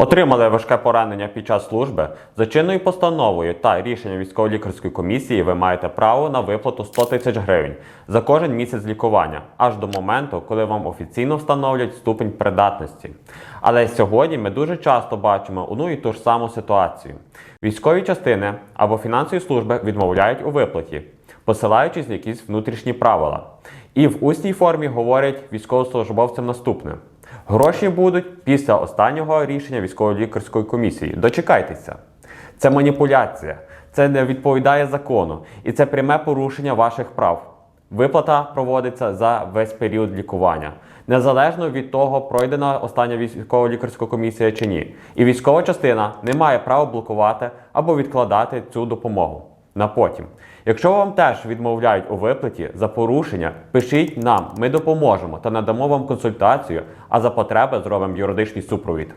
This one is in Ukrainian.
Отримали важке поранення під час служби. За чинною постановою та рішенням військово-лікарської комісії ви маєте право на виплату 100 тисяч гривень за кожен місяць лікування, аж до моменту, коли вам офіційно встановлять ступень придатності. Але сьогодні ми дуже часто бачимо одну і ту ж саму ситуацію. Військові частини або фінансові служби відмовляють у виплаті, посилаючись на якісь внутрішні правила. І в усній формі говорять військовослужбовцям наступне. Гроші будуть після останнього рішення військово-лікарської комісії. Дочекайтеся. Це маніпуляція, це не відповідає закону і це пряме порушення ваших прав. Виплата проводиться за весь період лікування, незалежно від того, пройдена остання військово-лікарська комісія чи ні. І військова частина не має права блокувати або відкладати цю допомогу на потім. Якщо вам теж відмовляють у виплаті за порушення, пишіть нам, ми допоможемо та надамо вам консультацію, а за потреби зробимо юридичний супровід.